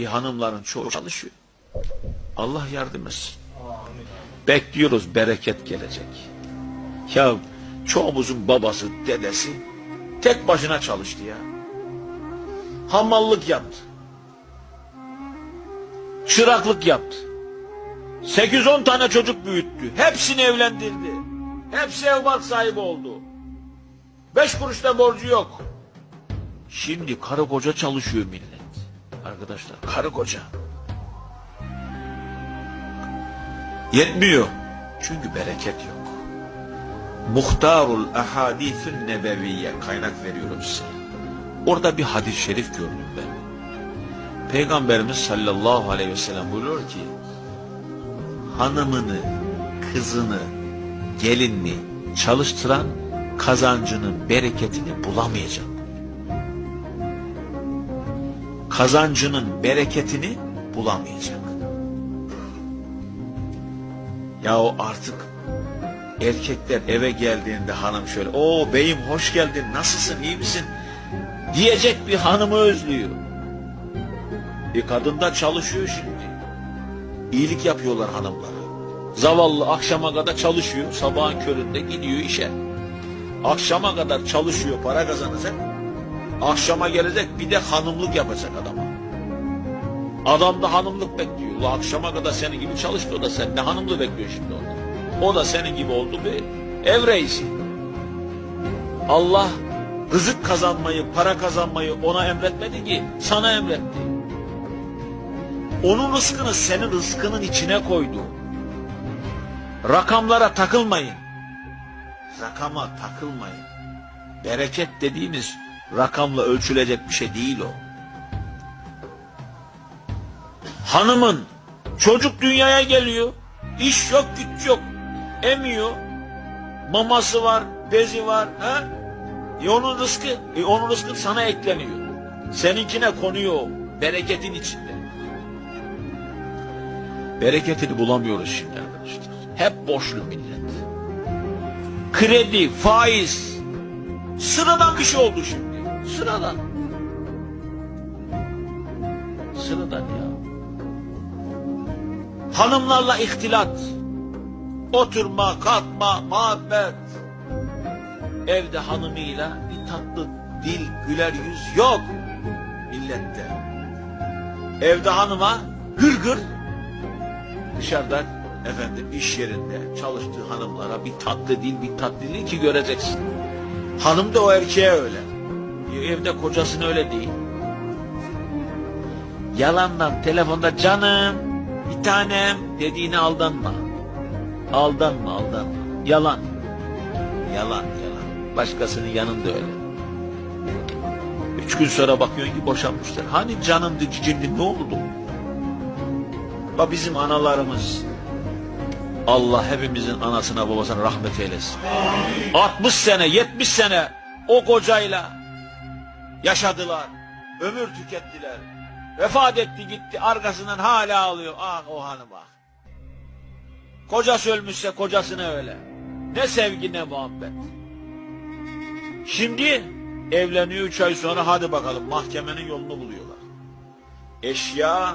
E hanımların çoğu çalışıyor. Allah yardım etsin. Bekliyoruz bereket gelecek. Ya çoğumuzun babası, dedesi tek başına çalıştı ya. Hamallık yaptı. Çıraklık yaptı. 8-10 tane çocuk büyüttü. Hepsini evlendirdi. Hepsi ev bark sahibi oldu. Beş kuruş da borcu yok. Şimdi karı koca çalışıyor millet. Arkadaşlar karı koca. Yetmiyor. Çünkü bereket yok. Muhtarul ahadithün nebeviye kaynak veriyorum size. Orada bir hadis-i şerif gördüm ben. Peygamberimiz sallallahu aleyhi ve sellem buyuruyor ki hanımını, kızını, gelinini çalıştıran kazancının bereketini bulamayacak. Kazancının bereketini bulamayacak. Ya o artık erkekler eve geldiğinde hanım şöyle o beyim hoş geldin nasılsın iyi misin diyecek bir hanımı özlüyor. E kadın da çalışıyor şimdi. İyilik yapıyorlar hanımlara. Zavallı akşama kadar çalışıyor. Sabahın köründe gidiyor işe. Akşama kadar çalışıyor, para kazanacak. Akşama gelecek bir de hanımlık yapacak adama. Adam da hanımlık bekliyor. Ulan akşama kadar senin gibi çalıştı o da sen ne hanımlığı bekliyor şimdi ondan. O da senin gibi oldu bir ev reisi. Allah rızık kazanmayı, para kazanmayı ona emretmedi ki sana emretti. Onun rızkını senin rızkının içine koydu. Rakamlara takılmayın. Rakama takılmayın. Bereket dediğimiz rakamla ölçülecek bir şey değil o. Hanımın çocuk dünyaya geliyor. iş yok güç yok. Emiyor. Maması var, bezi var. Ha? E onun rızkı, e onun rızkı sana ekleniyor. Seninkine konuyor o. Bereketin içinde. Bereketini bulamıyoruz şimdi arkadaşlar. Hep borçlu millet. Kredi, faiz. Sıradan bir şey oldu şimdi. Sıradan. Sıradan ya. Hanımlarla ihtilat. Oturma, kalkma, muhabbet. Evde hanımıyla bir tatlı dil, güler yüz yok. Millette. Evde hanıma gırgır. Dışarıdan efendim iş yerinde çalıştığı hanımlara bir tatlı dil, bir tatlı dil ki göreceksin. Hanım da o erkeğe öyle. Evde kocasına öyle değil. Yalandan telefonda canım, bir tanem dediğine aldanma. Aldanma, aldanma. Yalan. Yalan, yalan. Başkasının yanında öyle. Üç gün sonra bakıyorsun ki boşanmışlar. Hani canımdı, cicimdi ne oldu? Bak bizim analarımız. Allah hepimizin anasına babasına rahmet eylesin. 60 sene, 70 sene o kocayla yaşadılar. Ömür tükettiler. Vefat etti gitti arkasından hala ağlıyor. Ah o hanım ah. Kocası ölmüşse kocasına öyle. Ne sevgi ne muhabbet. Şimdi evleniyor üç ay sonra hadi bakalım mahkemenin yolunu buluyorlar. Eşya